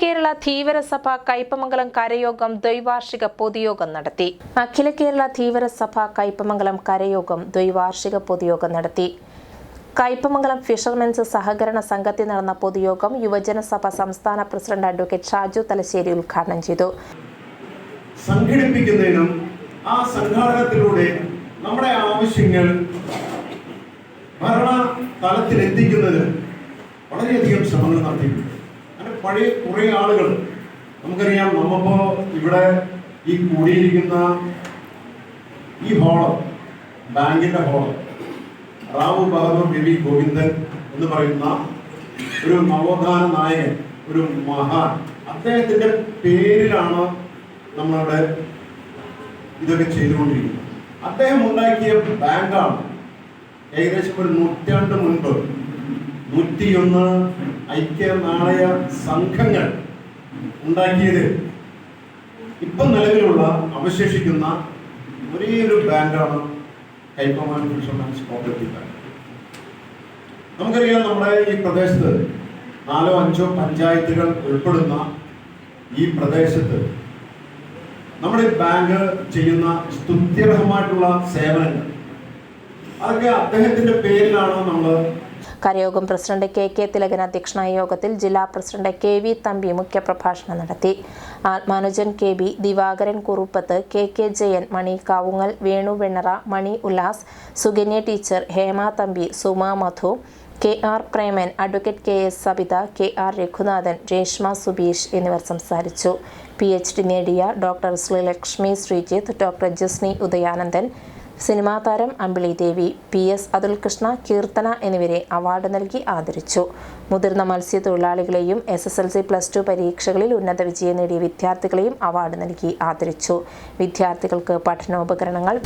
കേരള ധീവരസഭ കയ്പമംഗലം കരയോഗം ദ്വൈവാർഷിക പൊതുയോഗം നടത്തി. അഖില കേരള ധീവരസഭ കയ്പമംഗലം കരയോഗം ദ്വൈവാർഷിക പൊതുയോഗം നടത്തി. കയ്പമംഗലം ഫിഷർമെൻസ് സഹകരണ സംഘത്തിൽ നടന്ന പൊതുയോഗം യുവജനസഭ സംസ്ഥാന പ്രസിഡന്റ് അഡ്വക്കേറ്റ് ഷാജു തലശ്ശേരി ഉദ്ഘാടനം ചെയ്തു. സംഘടിപ്പിക്കുന്നതിനും ആ സംഘാടനത്തിലൂടെ നമ്മുടെ ആവശ്യങ്ങൾ ഭരണ തലത്തിൽ വളരെയധികം ശ്രമങ്ങൾ നടത്തിയിട്ടുണ്ട്. പഴയ കുറേ ആളുകൾ. നമുക്കറിയാം നമ്മപ്പോ ഇവിടെ ഈ കൂടിയിരിക്കുന്ന ഈ ഹോൾ ബാങ്കിന്റെ ഹോൾ റാവു ബഹദൂർ ബി ഗോവിന്ദൻ എന്ന് പറയുന്ന ഒരു നവോത്ഥാന നായകൻ ഒരു മഹാൻ. അദ്ദേഹത്തിന്റെ പേരിലാണ് നമ്മളുടെ ഇതൊക്കെ ചെയ്തുകൊണ്ടിരിക്കുന്നത്. അദ്ദേഹം ഉണ്ടാക്കിയ ബാങ്കാണ്. ഏകദേശം ഒരു നൂറ്റാണ്ട് മുൻപ്. നൂറ്റിയൊന്ന് ഐക്യ നാണയ സംഘങ്ങൾ ഉണ്ടാക്കിയത്. ഇപ്പം നിലവിലുള്ള അവശേഷിക്കുന്ന ഒരേ ഒരു ബാങ്കാണ് കൈപ്പമാൻ ഫിഷർമാൻസ് കോപ്പറേറ്റീവ് ബാങ്ക്. നമുക്കറിയാം നമ്മുടെ ഈ പ്രദേശത്ത് നാലോ അഞ്ചോ പഞ്ചായത്തുകൾ ഉൾപ്പെടുന്ന ഈ പ്രദേശത്ത് നമ്മുടെ ബാങ്ക് ചെയ്യുന്ന സ്തുത്യർഹമായിട്ടുള്ള സേവനങ്ങൾ. അതൊക്കെ അദ്ദേഹത്തിന്റെ പേരിലാണ് നമ്മൾ കരയോഗം പ്രസിഡന്റ് കെ കെ തിലകൻ അധ്യക്ഷനായ യോഗത്തിൽ ജില്ലാ പ്രസിഡന്റ് കെ വി തമ്പി മുഖ്യപ്രഭാഷണം നടത്തി. Athmanujan K B Divakaran Kuruppath K K Jayan Mani Kavungal Venu Vennara Mani Ullas Sukanya teacher Hema Thampi Suma Madhu K R Preman advocate K S Sabitha K R Raghunathan Reshma Subeesh എന്നിവർ സംസാരിച്ചു. P H D നേടിയ doctor Sreelakshmi Sreejith doctor Jasni Udayanandan cinema താരം Ambili Devi P S Athulkrishna Keerthana എന്നിവരെ award നൽകി ആദരിച്ചു. മുതിർന്ന മത്സ്യത്തൊഴിലാളികളെയും S S L C plus two പരീക്ഷകളിൽ ഉന്നത വിജയം നേടിയ വിദ്യാർത്ഥികളെയും അവാർഡ് നൽകി ആദരിച്ചു. വിദ്യാർത്ഥികൾക്ക് പഠനോപകരണങ്ങൾ